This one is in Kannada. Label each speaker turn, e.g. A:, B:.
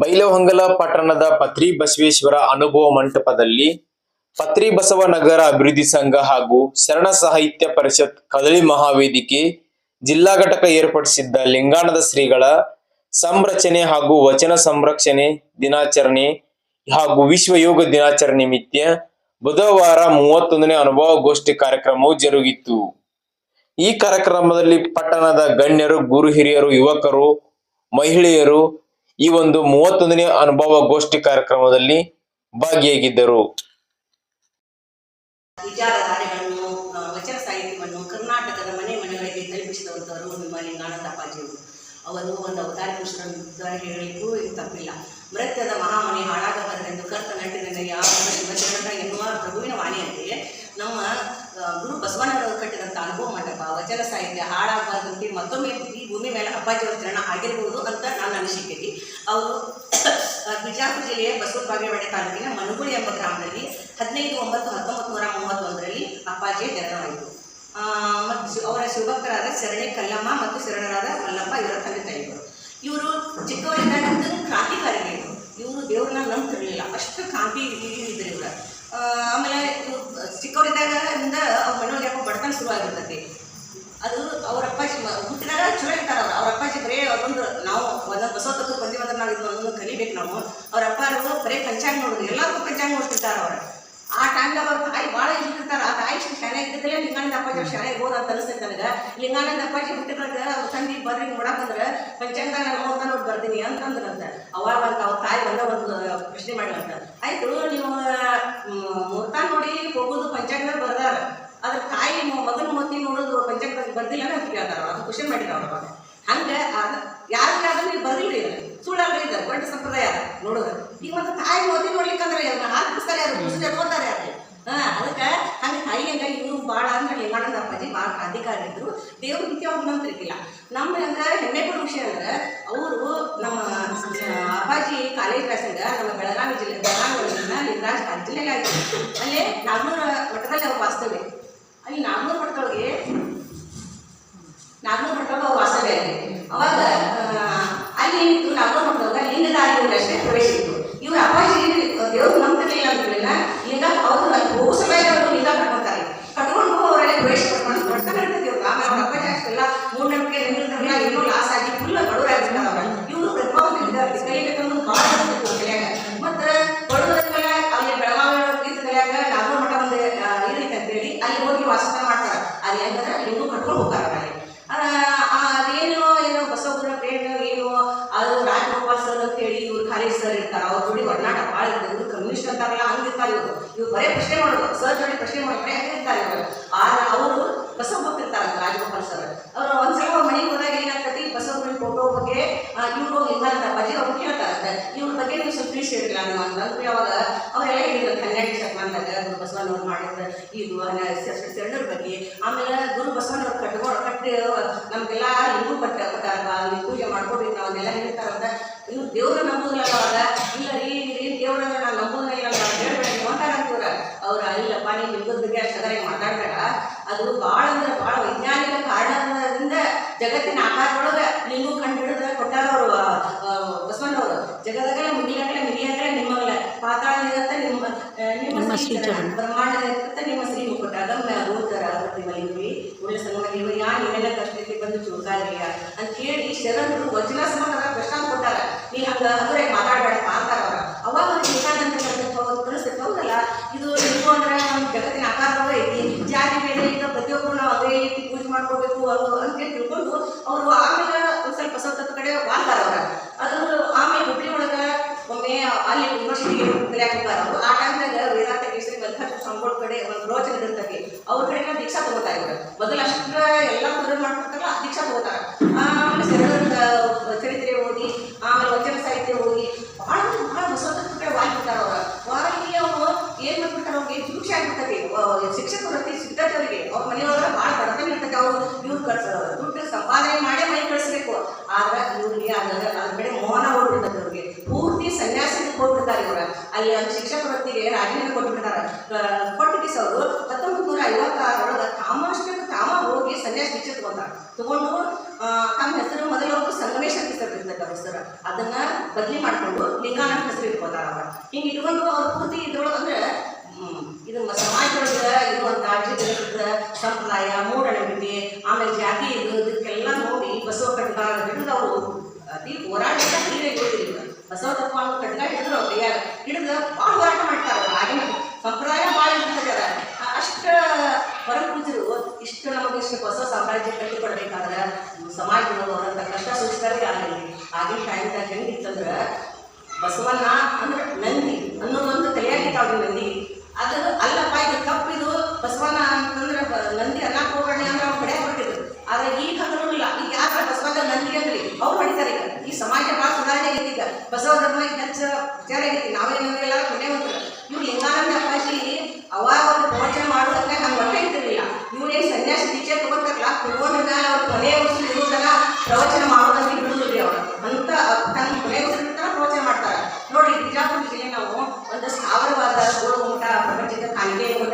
A: ಬೈಲಹೊಂಗಲ ಪಟ್ಟಣದ ಪತ್ರಿ ಬಸವೇಶ್ವರ ಅನುಭವ ಮಂಟಪದಲ್ಲಿ ಪತ್ರಿ ಬಸವ ನಗರ ಅಭಿವೃದ್ಧಿ ಸಂಘ ಹಾಗೂ ಶರಣ ಸಾಹಿತ್ಯ ಪರಿಷತ್ ಕದಳಿ ಮಹಾವೇದಿಕೆ ಜಿಲ್ಲಾ ಘಟಕ ಏರ್ಪಡಿಸಿದ್ದ ಲಿಂಗಾಣದ ಶ್ರೀಗಳ ಸಂರಚನೆ ಹಾಗೂ ವಚನ ಸಂರಕ್ಷಣೆ ದಿನಾಚರಣೆ ಹಾಗೂ ವಿಶ್ವ ಯೋಗ ದಿನಾಚರಣೆ ನಿಮಿತ್ತ ಬುಧವಾರ ಮೂವತ್ತೊಂದನೇ ಅನುಭವ ಗೋಷ್ಠಿ ಕಾರ್ಯಕ್ರಮವು ಜರುಗಿತು. ಈ ಕಾರ್ಯಕ್ರಮದಲ್ಲಿ ಪಟ್ಟಣದ ಗಣ್ಯರು, ಗುರು ಹಿರಿಯರು, ಯುವಕರು, ಮಹಿಳೆಯರು ಈ ಒಂದು ಮೂವತ್ತೊಂದನೇ ಅನುಭವ ಗೋಷ್ಠಿ ಕಾರ್ಯಕ್ರಮದಲ್ಲಿ ಭಾಗಿಯಾಗಿದ್ದರು.
B: ಅವರು ಒಂದು ಅವತಾರ ಪುರುಷರ ಹೇಳಲಿಕ್ಕೂ ಇದು ತಪ್ಪಿಲ್ಲ. ಮೃತ್ಯದ ಮಹಾಮನೆ ಹಾಳಾಗಬಾರದೆಂದು ಕರ್ತ ನಟ್ಟಿನಲ್ಲಿ ಯಾವ ಶಿವಚರಣ ಎನ್ನುವ ಪ್ರಭುವಿನ ವಾಣಿಯಂತೆ ನಮ್ಮ ಆ, ಗುರು ಬಸವಣ್ಣನವರು ಕಟ್ಟಿದಂಥ ಅನುಭವ ಮಂಟಪ ಸಾಹಿತ್ಯ ಹಾಳಾಗಬಾರ್ದಂತೆ ಮತ್ತೊಮ್ಮೆ ಈ ಭೂಮಿ ಮೇಲೆ ಅಪ್ಪಾಜಿಯವರ ಚರಣ ಆಗಿರ್ಬೋದು ಅಂತ ನಾನು ಅನಿಸಿಕೆ ಅವರು ಬಿಜಾಪುರ ಜಿಲ್ಲೆಯ ಬಸವ ಬಾಗೇವಾಡಿ ತಾಲೂಕಿನ ಮನುಗುಳಿ ಎಂಬ ಗ್ರಾಮದಲ್ಲಿ ಹದಿನೈದು ಒಂಬತ್ತು ಹತ್ತೊಂಬತ್ತು ನೂರ ಮೂವತ್ತೊಂದರಲ್ಲಿ ಅಪ್ಪಾಜಿ ಜನನವಾಯಿತು ಮತ್ತು ಅವರ ಶಿವಭಕ್ತರಾದ ಶರಣಿ ಕಲ್ಲಮ್ಮ ಮತ್ತು ಶರಣರಾದ ಮಲ್ಲಪ್ಪ ಇವರ ತಂದೆ ತಾಯಿಗಳು. ಇವರು ಚಿಕ್ಕವರಿದ್ದಾಗಿದ್ದು ಕ್ರಾಂತಿಕಾರಿಗಳು ಇವರು. ದೇವ್ರನ್ನ ನಂಬ್ತಿರ್ಲಿಲ್ಲ. ಅಷ್ಟು ಕ್ರಾಂತಿ ಇದ್ರು ಇವರು. ಆಮೇಲೆ ಚಿಕ್ಕವರಿದ್ದಾಗ ಅವ್ರ ಯಾಕೋ ಬಡತನ ಶುರುವಾಗಿರ್ತೈತಿ ಅದು ಅವ್ರ ಅಪ್ಪಾಜಿ ಹುಟ್ಟಿದಾಗ ಚಲೋ ಇರ್ತಾರ ಅವ್ರು. ಅವ್ರ ಅಪ್ಪಾಜಿ ಬರೇ ಒಂದು ನಾವು ಒಂದೊಂದು ಬಸವ ತತ್ವ ಬಂದಿವಂದ್ರೆ ನಾವು ಇದನ್ನೊಂದು ಕಲಿಬೇಕು ನಾವು. ಅವ್ರ ಅಪ್ಪಾರು ಬರೇ ಪಂಚಾಂಗ ನೋಡೋದು. ಎಲ್ಲರಿಗೂ ಪಂಚಾಂಗ ನೋಡ್ತಿರ್ತಾರ ಅವ್ರು. ಆ ಟೈಮ್ದಾಗ ಅವ್ರ ತಾಯಿ ಭಾಳ ಇರ್ತಿರ್ತಾರ ಆ ತಾಯಿ ಶಾಲೆ ಇದ್ದಿದ್ದಲ್ಲೇ, ಲಿಂಗಾನಂದ ಅಪ್ಪಾಜಿ ಅವ್ರ ಶಾನೆ ಇರ್ಬೋದು ಅಂತ ಅನಿಸ್ತೈತೆ ನನಗೆ. ಲಿಂಗಾನಂದ ಅಪ್ಪಾಜಿ ಹುಟ್ಟಿದಾಗ ಅವ್ರ ತಂದೆ ಬರ್ರಿ ನೋಡಕ್ ಅಂದ್ರೆ ಪಂಚಾಂಗದಾಗ ನಾನು ನೋಡ್ತಾ ನೋಡಿ ಬರ್ತೀನಿ ಅಂತಂದ್ರಂತ. ಅವಾಗ ಅವ್ರ ತಾಯಿ ಬಂದ ಒಂದು ಪ್ರಶ್ನೆ ಮಾಡಿದಂತ ಆಯ್ತು, ನೀವು ಮ್, ಮುಹೂರ್ತ ನೋಡಿ ಹೋಗೋದು ಪಂಚಾಂಗದಾಗ ಬರ್ದಾರ ಅದ್ರ ತಾಯಿ ಮ- ಮಗನ ಮತಿ ನೋಡೋದು ಪಂಚಾಂಗದಾಗ ಬರ್ದಿಲ್ಲ ಅಂತ ಕೇಳ್ತಾರ ಅದು ಕ್ವಶನ್ ಮಾಡಿರ ಅವ್ರ ಹಂಗೆ ಹಂಗ ಅದ ಯಾರಿಗೆ ಅದನ್ನ ನೀವು ಬರ್ದಿಲ್ಲ ಇದು ಸುಳ್ಳಲ್ರಿ ಇದು ಗಂಡ ಸಂಪ್ರದಾಯ ನೋಡೋದು. ಈಗ ಒಂದು ತಾಯಿ ಓದಿ ನೋಡ್ಲಿಕ್ಕಂದ್ರೆ ಹಾಲು ಹಾಕಿಸ್ತಾರೆ ಯಾರು ಮುಸ್ಲಿ ಎತ್ಕೊಂತಾರೆ ಯಾರು? ಹಾ, ಅದಕ್ಕೆ ಹಂಗೆ ತಾಯಿ ಹಂಗ ಇವರು ಭಾಳ ಅಂದ್ರೆ ಲಿಂಗಾನಂದ ಅಪ್ಪಾಜಿ ಭಾಳ ಅಧಿಕಾರಿ ಇದ್ರು. ದೇವ್ರ ರೀತಿ ಅವ್ರು ನಂಬ್ತಿರ್ಕಿಲ್ಲ ನಮ್ಮ ಹಂಗ ಹೆಮ್ಮೆ ಪಡೋ ವಿಷಯ ಅಂದ್ರೆ ಅವರು ನಮ್ಮ ಅಪ್ಪಾಜಿ ಕಾಲೇಜ್ ಕ್ಲಾಸಿಂದ ನಮ್ಮ ಬೆಳಗಾವಿ ಜಿಲ್ಲೆ, ಬೆಳಗಾವಿ ಲಿಂಗರಾಜ್ ಜಿಲ್ಲೆಗೆ ಆಗಿದೆ ಅಲ್ಲೇ ನಾಗನೂರ ಮಠದಲ್ಲಿ ಅವ್ರು ವಾಸ್ತವ್ಯ ಅಲ್ಲಿ ನಾಗನೂರು ಮಠದೊಳಗೆ ನಾಗನೂರು ಮಠದೊಳಗೆ ಅವ್ರು ವಾಸ್ತವ್ಯ ಅಲ್ಲಿ ಅವಾಗ ಆ, ಅಲ್ಲಿ ಏನಿತ್ತು ನಾಗನೂರು ಮಠದೊಳಗೆ ಲಿಂಗದಾರಿ ಅಷ್ಟೇ ಪ್ರವೇಶ ಇತ್ತು ಇವ್ರ ಅಪ್ಪಾಜಿ ದೇವ್ರು ನಂಬ್ತಿರ್ಲಿಲ್ಲ ಅಂದ್ಮೇಲೆ ಲಿಂಗ ಅವರು ಅಲ್ಲಿ ಹೋಗೋ ಸಮಯದಲ್ಲಿ ಅವರು ಲಿಂಗ ಕಟ್ಕೊಂತಾರೆ ಕಟ್ಕೊಂಡು ಅವರಲ್ಲಿ ಪ್ರವೇಶ ಪಡ್ಕೊಂಡು ಬರ್ತಾನೆ ಇರ್ತೈತಿ ಇವ್ರು ಆಮೇಲೆ ಅವ್ರ ಅಪ್ಪಾಜಿ ಅಷ್ಟೆಲ್ಲ ಮೂಢನಂಬಿಕೆ ನಿಂತಿರ್ತಾರಲ್ಲ ಏನೋ ಲಾಸ್ ಆಗಿ ಫುಲ್ ಬಡವರಾಗಿರ್ತಾರೆ ಅವ್ರು ಇವರು ಪ್ರತಿಭಾವಂತ ಕಲಿಬೇಕನ್ನೋದು ಭಾಳ ಇರ್ತಿತ್ತು ಕಲಿಯಾಗ ಮತ್ತೆ ಬಡವರಂದ್ರೆ ಅಲ್ಲಿ ಬೆಳಗಾವಿ ಇದ್ದ ಕಲಿಯಾಗ ನಾಗೂರ್ ಮಠ ಒಂದು ಆ, ಇರೈತೆ ಅಂತೇಳಿ ಅಲ್ಲಿ ಹೋಗಿ ವಾಸಸ್ಥಾನ ಮಾಡ್ತಾರೆ ಅಲ್ಲಿ ಹೆಂಗಂದ್ರೆ ಲಿಂಗು ಕಟ್ಕೊಂಡು ಹೋಗ್ತಾರೆ ಅಲ್ಲಿ ಆ, ಆ, ಅದೇನು ಏನೋ ಬಸವಪುರ ಪ್ರೇಮ ಏನು ಅದು ರಾಜಗೋಪಾಲ್ ಸರ್ ಅಂತ ಹೇಳಿ ಇವ್ರು ಖಾಲಿ ಸರ್ ಇರ್ತಾರೆ ಅವ್ರ ಜೋಡಿ ಒಡನಾಟ ಭಾಳ ಇರ್ತದೆ ಇವ್ರು ಕಮ್ಯುನಿಸ್ಟ್ ಅಂತಾರಲ್ಲ ಹಂಗಿರ್ತಾರೆ ಇವರು ಇವ್ರು ಬರೇ ಪ್ರಶ್ನೆ ಮಾಡೋದು ಸರ್ ಜೋಡಿ ಪ್ರಶ್ನೆ ಮಾಡ್ತಾರೆ ಹೆಂಗೆ ಇರ್ತಾರೆ ಇವರು ಆದ್ರೆ ಅವರು ಬಸವ ಭಕ್ತಿರ್ತಾರೆ ರಾಜಗೋಪಾಲ್ ಸರ್ ಅವ್ರು ಒಂದ್ಸಲ ಅವ್ರ ಮನೆಗೆ ಹೋದಾಗ ಏನಾಗ್ತೈತಿ ಬಸವನ ಫೋಟೋ ಬಗ್ಗೆ ಇವರು ಹಿಂಗಂತ ಅಪ್ಪಾಜಿ ಅವ್ರು ಕೇಳ್ತಾರೆ ಇವ್ರ ಬಗ್ಗೆ ನೀವು ಯಾವಾಗ ಹೇಳಿಲ್ಲ ಅಂತಂದ್ರೆ ಅವಾಗ ಅವರೆಲ್ಲ ಹೇಳಿದ್ರು ಹನ್ನೆರಡು ಶತಮಾನದಾಗ ಗುರು ಬಸವಣ್ಣವ್ರು ಮಾಡಿದ ಇದು ಶರಣರ ಬಗ್ಗೆ. ಆಮೇಲೆ ಗುರು ಬಸವಣ್ಣವ್ರು ಕಟ್ಕೊಂಡು ಕಟ್ಟಿ ನಮಗೆಲ್ಲ ಇಂಗು ಕಟ್ಟ ಕೊಟ್ಟಾರ ನೀವು ಪೂಜೆ ಮಾಡ್ಕೊಬೇಕು ನಾವು ಅದೆಲ್ಲ ಹೇಳ್ತಾರಂತ ಇವ್ರು ದೇವ್ರ ನಂಬುದಿಲ್ಲ ಅವಾಗ. ಇಲ್ಲ, ರೀ ರೀ, ದೇವ್ರನ್ನ ನಾನು ನಂಬುದಿಲ್ಲ ಅಂತ ಹೇಳ್ಬೇಡ ನೀವು ಅವ್ರ. ಇಲ್ಲಪ್ಪ ನೀವು ಬಗ್ಗೆ ಸದರಿ ಮಾತಾಡ್ಬೇಡ. ಅದು ಭಾಳ ಅಂದ್ರೆ ಭಾಳ ವೈಜ್ಞಾನಿಕ ಕಾರಣದಿಂದ ಜಗತ್ತಿನ ಆಕಾರದೊಳಗೆ ಲಿಂಗು ಕಂಡು ಹಿಡಿದ ಕೊಟ್ಟಾರ ಅವರು ಬಸವಣ್ಣವರು ಜಗದಗಲ ಮುಗಿಲಗಲ ಮಿಲಿಯಗಲ ನಿಮ್ಮಗಲ ಪಾತಾಳ ನಿರತ ನಿಮ್ಮ ಶ್ರೀ ಚರಣ ಶ್ರೀಚರಣ. ಬ್ರಹ್ಮಾಂಡ ನಿರತ ನಿಮ್ಮ ಶ್ರೀ ಮುಕುಟ ಅದಮ್ಮ ಗೋಚರ ಪ್ರತಿಮ ಲಿಂಗಿ ಉಳ್ಳ ಸಂಗಮ ನೀವು ಯಾ ನಿನ್ನೆಲ್ಲ ಕಷ್ಟಕ್ಕೆ ಬಂದು ಚೂಕಾರಿಯ ಅಂತ ಕೇಳಿ ಶರಣರು ವಚನ ಸಮಾನ ಪ್ರಶ್ನೆ ಕೊಟ್ಟಾರ. ನೀ ಹಂಗ ಅಂದ್ರೆ ಮಾತಾಡಬೇಡ ಅಂತಾರ ಅವ್ರ. ಅವಾಗ ಬೇಕಾದಂತ ಕಳಿಸ್ತೈತೆ ಹೌದಲ್ಲ ಇದು ನೀವು ಅಂದ್ರೆ ನಮ್ಮ ಜಗತ್ತಿನ ಆಕಾರವೂ ಐತಿ. ಜಾತಿ ಮೇಲೆ ಈಗ ಪ್ರತಿಯೊಬ್ಬರು ನಾವು ಅದೇ ರೀತಿ ಪೂಜೆ ಮಾಡ್ಕೋಬೇಕು ಅದು ಅಂತೇಳಿ ತಿಳ್ಕೊಂಡು ಅವರು ಆಮೇಲೆ ಒಂದ್ ಸ್ವಲ್ಪ ಬಸವತತ್ವ ಕಡೆ ವಾಲ್ತಾರ ಅವ್ರ. ಅದು ಆಮೇಲೆ ಹುಬ್ಳಿ ಒಳಗ ಒಮ್ಮೆ ಅಲ್ಲಿ ಯೂನಿವರ್ಸಿಟಿಗೆ ಕಲಿಯಾಕ ಹೋಗ್ತಾರ ಅವರು. ಕೇಸರಿ ಸ್ವಾಮಿಗಳ ಕಡೆ ಒಂದು ಪ್ರವಚನ ಇರ್ತೈತಿ ಅವ್ರ ಕಡೆ ದೀಕ್ಷಾ ತಗೋತಾ ಇದ್ದಾರೆ. ಮೊದಲು ಅಷ್ಟ ಎಲ್ಲ ಕುದುರೆ ಮಾಡ್ಕೊಡ್ತಾರಲ್ಲ ದೀಕ್ಷಾ ತಗೋತಾರ. ಆಮೇಲೆ ಶರಣರ ಚರಿತ್ರೆ ಓದಿ, ಆಮೇಲೆ ವಚನ ಸಾಹಿತ್ಯ ಓದಿ ಭಾಳ ಭಾಳ ಬಸವತತ್ವ ಕಡೆ ವಾಲ್ಬಿಡ್ತಾರ ಅವ್ರ. ವಾರಲ್ಲಿ ಅವರು ಏನ್ ಮಾಡ್ಬಿಡ್ತಾರೆ, ಅವ್ರಿಗೆ ದೀಕ್ಷೆ ಆಗ್ಬಿಡ್ತೈತಿ ಶಿಕ್ಷಕ ವೃತ್ತಿ ಸಿಗ್ತೈತೆ ಅವರಿಗೆ ಅವ್ರ ಮನೆಯವರ ಭಾಳ ಬಡತನ ಇರ್ತೈತಿ ಅವ್ರು ಇವ್ರು ಕಳ್ಸೋರು ದುಡ್ಡು ಸಂಪಾದನೆ ಮಾಡೇ ಮನೆ ಕಳಿಸ್ಬೇಕು. ಆದ್ರೆ ಇವ್ರಿಗೆ ಅದ್ರ ಅದ್ರ ಕಡೆ ಮೋಹನ ಹೋಗ್ಬಿಡ್ತೈತೆ ಅವ್ರಿಗೆ ಪೂರ್ತಿ ಸನ್ಯಾಸಕ್ಕೆ ಹೋಗ್ಬಿಡ್ತಾರೆ ಇವ್ರ ಅಲ್ಲಿ ಒಂದು ಶಿಕ್ಷಕ ವೃತ್ತಿಗೆ ರಾಜೀನಾಮೆ ಕೊಟ್ಬಿಡ್ತಾರೆ ಕೊಟ್ಟು ಕಿಸ್ ಅವರು ಹತ್ತೊಂಬತ್ತು ನೂರ ಐವತ್ತಾರೊಳಗೆ ತಾಮಷ್ಟಕ್ಕೆ ತಾಮ ಹೋಗಿ ಸನ್ಯಾಸ ದೀಕ್ಷೆ ತಗೊಂತಾರೆ ತಗೊಂಡು ತಮ್ಮ ಹೆಸರು ಮೊದಲು ಅವರು ಸಂಗಮೇಶ್ ಅಂತ ಹೆಸರು ಇರ್ತೈತೆ ಅವ್ರ ಅದನ್ನ ಬದಲಿ ಮಾಡ್ಕೊಂಡು ಲಿಂಗಾನಂದ ಹೆಸರು ಇಟ್ಕೋತಾರ ಅವರು. ಹಿಂಗೆ ಇಟ್ಕೊಂಡು ಅವ್ರ ಪೂರ್ತಿ ಇದ್ರೊಳಗೆ ಅಂದ್ರೆ ಇದು ಸಮಾಜದೊಳಗೆ ಇರುವಂತ ಜಗತ್ತದ ಸಂಪ್ರದಾಯ ಮೂಢನಂಬಿಕೆ ಆಮೇಲೆ ಜಾತಿ ಇದು ಇದಕ್ಕೆಲ್ಲ ನೋಡಿ ಬಸವ ಹಿಡಿದು ಅವರು ಅತಿ ಹೋರಾಟದ ಹೀರೆ ಅಂತ ಹಿಡಿದ್ರು ಅವ್ರು ಕೈಯಾಗ. ಹಿಡಿದು ಭಾಳ ಹೋರಾಟ ಮಾಡ್ತಾರೆ ಆಗಿನ ಸಂಪ್ರದಾಯ ಭಾಳ ಇರ್ತದೆ ಅಷ್ಟ ಕುಳಿತರು ಇಷ್ಟು ನಮಗೆ ಇಷ್ಟು ಹೊಸ ಸಾಮ್ರಾಜ್ಯ ಕಟ್ಟಿಕೊಡ್ಬೇಕಾದ್ರೆ ಸಮಾಜದೊಳಗೆ ಅವರಂತ ಕಷ್ಟ ಸೂಚಿಸ್ತಾರೆ ಆಗಲಿ. ಆಗಿನ ಟೈಮ್ದಾಗ ಹೆಂಗಿತ್ತಂದ್ರೆ ಬಸವಣ್ಣ ಅಂದ್ರೆ ನಂದಿ ಅನ್ನೋದೊಂದು ತಲೆಯಾಗಿತ್ತು ನಂದಿ. ಅದು ಅಲ್ಲಪ್ಪ, ಇದು ತಪ್ಪಿದು ಬಸವಣ್ಣ ಅಂತಂದ್ರೆ ನಂದಿ ಅನ್ನ ಹೋಗೋಣ ಅಂದ್ರೆ ಬಸವ ಧರ್ಮ ಹೆಚ್ಚು ವಿಚಾರ ಆಗೈತಿ ನಾವೇ ನಮಗೆಲ್ಲ ಕೊನೆ ಅಂತ ಇವ್ರು ಲಿಂಗಾನಂದ ಅಪ್ಪಾಜಿ, ಅವಾಗ ಒಂದು ಪ್ರವಚನ ಮಾಡೋದಕ್ಕೆ ಹಂಗೆ ಒಟ್ಟ ಇರ್ತಿರ್ಲಿಲ್ಲ ಇವ್ರೇನು ಸನ್ಯಾಸ ದೀಕ್ಷೆ ತಗೋತಾರಲ್ಲ ತಗೊಂಡ ಮೇಲೆ ಅವ್ರು ಕೊನೆ ವರ್ಷ ಇರುವುದಲ್ಲ ಪ್ರವಚನ ಮಾಡೋದಂತ ಬಿಡುವುದಿಲ್ಲ ಅವರು. ಅಂತ ತನ್ನ ಕೊನೆ ವರ್ಷ ಪ್ರವಚನ ಮಾಡ್ತಾರೆ. ನೋಡಿ, ಬಿಜಾಪುರ ಜಿಲ್ಲೆ ನಾವು ಒಂದು ಸ್ಥಾವರವಾದ ಗೋಳು ಊಟ ಪ್ರಪಂಚದ ಕಾಣಿಕೆ ಊಟ